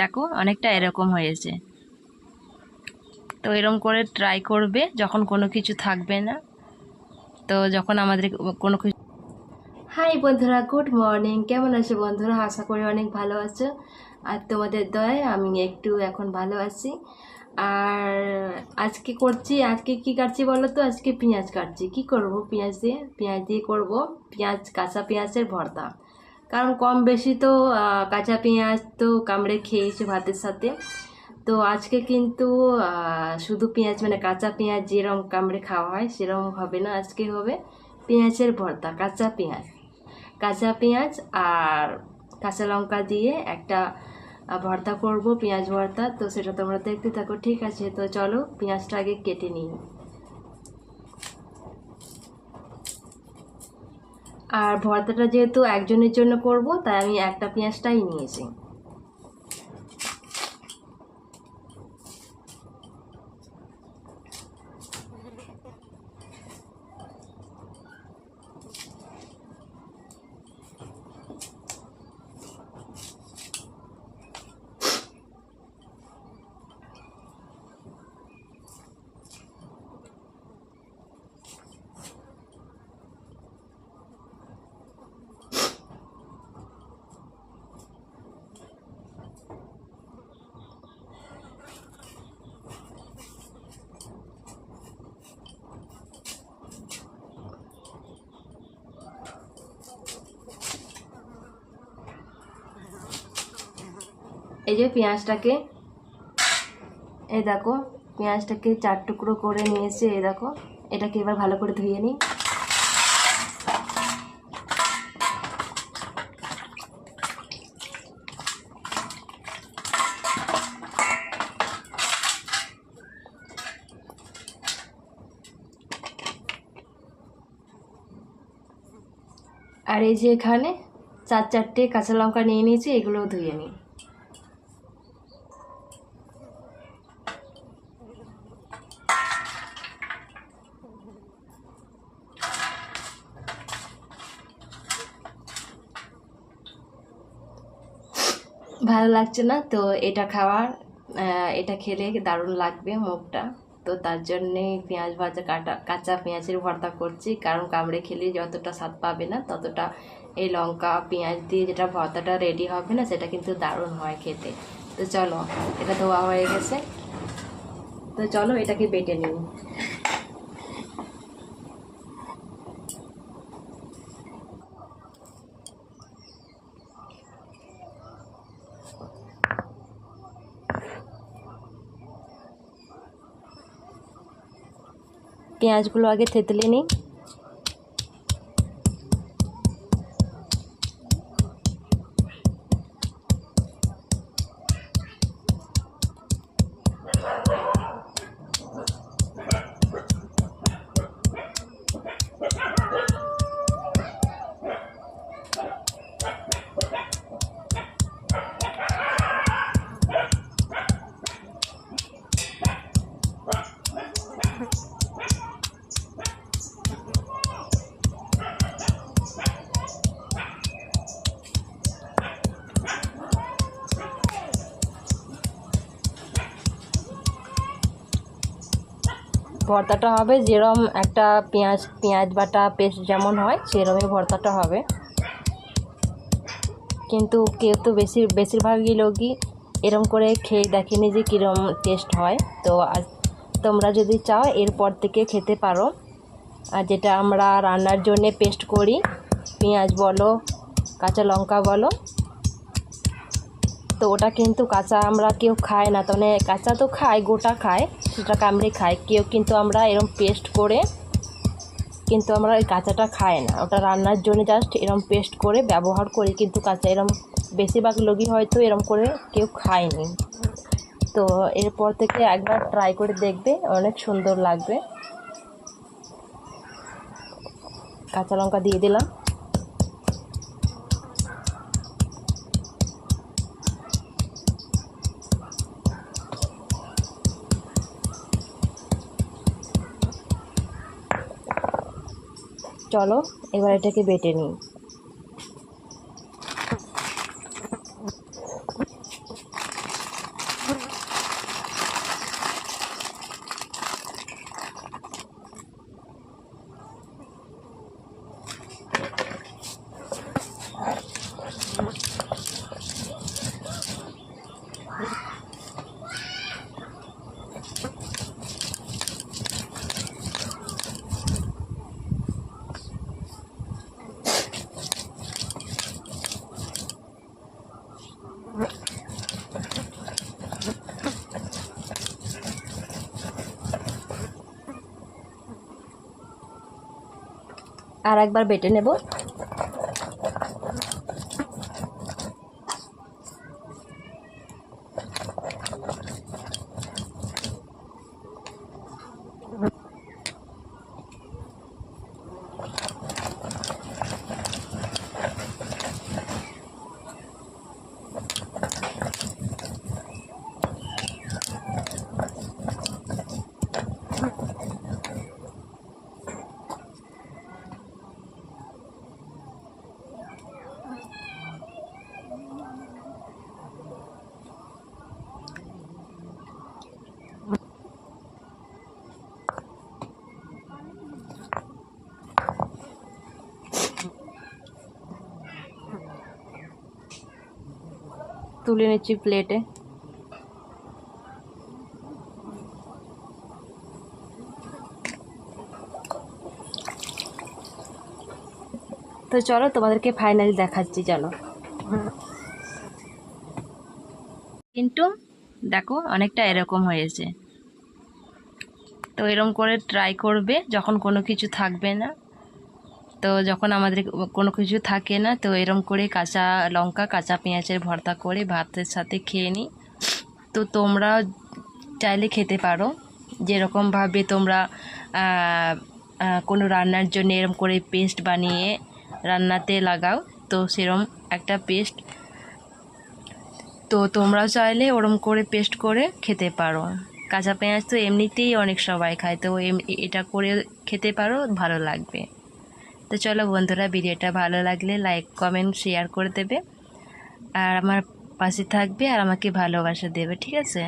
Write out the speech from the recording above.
দেখো অনেকটা এরকম হয়েছে। তো এরকম করে ট্রাই করবে যখন কোনো কিছু থাকবে না। তো যখন আমাদের কোনো কিছু হাই বন্ধুরা গুড মর্নিং কেমন আছো বন্ধুরা? আশা করি অনেক ভালো আছো। আর তোমাদের দয়ায় আমি একটু এখন ভালো আছি। আর আজকে করছি, আজকে কি কাটছি বলো তো? আজকে পেঁয়াজ কাটছি। কি করব পেঁয়াজ দিয়ে? পেঁয়াজ দিয়ে করব পেঁয়াজ, কাঁচা পেঁয়াজের ভর্তা। কারণ কম বেশি তো কাঁচা পেঁয়াজ তো কামড়ে খেয়েছি ভাতের সাথে। তো আজকে কিন্তু শুধু পেঁয়াজ মানে কাঁচা পেঁয়াজ যেরকম কামড়ে খাওয়া হয় সেরকম হবে না, আজকে হবে পেঁয়াজের ভর্তা, কাঁচা পেঁয়াজ। কাঁচা পেঁয়াজ আর কাঁচা লঙ্কা দিয়ে একটা ভর্তা করব, পেঁয়াজ ভর্তা। তো সেটা তোমরা দেখতে থাকো, ঠিক আছে? তো চলো পেঁয়াজটা আগে কেটে নিই। আর ভর্তাটা যেহেতু একজনের জন্য করব তাই আমি একটা পেঁয়াজটাই নিয়েছি। এই যে পেঁয়াজটাকে, এই দেখো, পেঁয়াজটাকে চার টুকরো করে নিয়েছে, এই দেখো, এটাকে এবার ভালো করে ধুয়ে নিই। আর এই যে এখানে চার চারটে কাঁচা লঙ্কা নিয়ে নিয়েছি, এগুলোও ধুয়ে নিই। ভালো লাগছে না। তো এটা খাওয়ার এটা খেলে দারুণ লাগবে মুখটা। তো তার জন্যে পেঁয়াজ ভাজা, কাটা, কাঁচা পেঁয়াজের ভর্তা করছি। কারণ কামড়ে খেলে যতটা স্বাদ পাবে না, ততটা এই লঙ্কা, পেঁয়াজ দিয়ে যেটা ভর্তাটা রেডি হবে না, সেটা কিন্তু দারুণ হয় খেতে। তো চলো, এটা ধোয়া হয়ে গেছে। তো চলো এটাকে বেটে নিই। পেঁয়াজগুলো আগে থেতলে নিই। ভর্তাটা হবে যেরম একটা পেঁয়াজ পেঁয়াজ বাটা পেস্ট যেমন হয়, সেরমই ভর্তাটা হবে। কিন্তু কেউ তো বেশি, বেশিরভাগই লোকই এরম করে খেয়ে দেখেনি যে কীরম টেস্ট হয়। তো আজ তোমরা যদি চাও এরপর থেকে খেতে পারো। আর যেটা আমরা রান্নার জন্যে পেস্ট করি, পেঁয়াজ বলো, কাঁচা লঙ্কা বলো তো ওটা কিন্তু কাঁচা আমরা কেউ খায় না। তো মানে কাঁচা তো খায়, গোটা খায় সেটা কামড়ে খায়। কেউ কিন্তু আমরা এরম পেস্ট করে কিন্তু আমরা ওই কাঁচাটা খাই না। ওটা রান্নার জন্য জাস্ট এরম পেস্ট করে ব্যবহার করি। কিন্তু কাঁচা এরম বেশিরভাগ লোকই হয়তো এরম করে কেউ খায়নি। তো এরপর থেকে একবার ট্রাই করে দেখবে, অনেক সুন্দর লাগবে। কাঁচা লঙ্কা দিয়ে দিলাম। চলো এবার এটাকে বেটে নিই। আর একবার বেটে নেব। তুলে নিচ্ছি প্লেটে। তো চলো তোমাদেরকে ফাইনালি দেখাচ্ছি, চলো। কিন্তু দেখো অনেকটা এরকম হয়েছে। তো এরকম করে ট্রাই করবে, যখন কোনো কিছু থাকবে না। তো যখন আমাদের কোনো কিছু থাকে না, তো এরম করে কাঁচা লঙ্কা, কাঁচা পেঁয়াজের ভর্তা করে ভাতের সাথে খেয়ে নিই। তো তোমরা চাইলে খেতে পারো। যেরকমভাবে তোমরা কোনো রান্নার জন্য এরম করে পেস্ট বানিয়ে রান্নাতে লাগাও, তো সেরম একটা পেস্ট তো তোমরাও চাইলে ওরম করে পেস্ট করে খেতে পারো। কাঁচা পেঁয়াজ তো এমনিতেই অনেক সবাই খায়, তো এটা করে খেতে পারো, ভালো লাগবে। তো চলো বন্ধুরা ভিডিওটা ভালো লাগলে লাইক কমেন্ট শেয়ার করে দেবে। আর আমার পাশে থাকবে আর আমাকে ভালোবাসা দেবে, ঠিক আছে?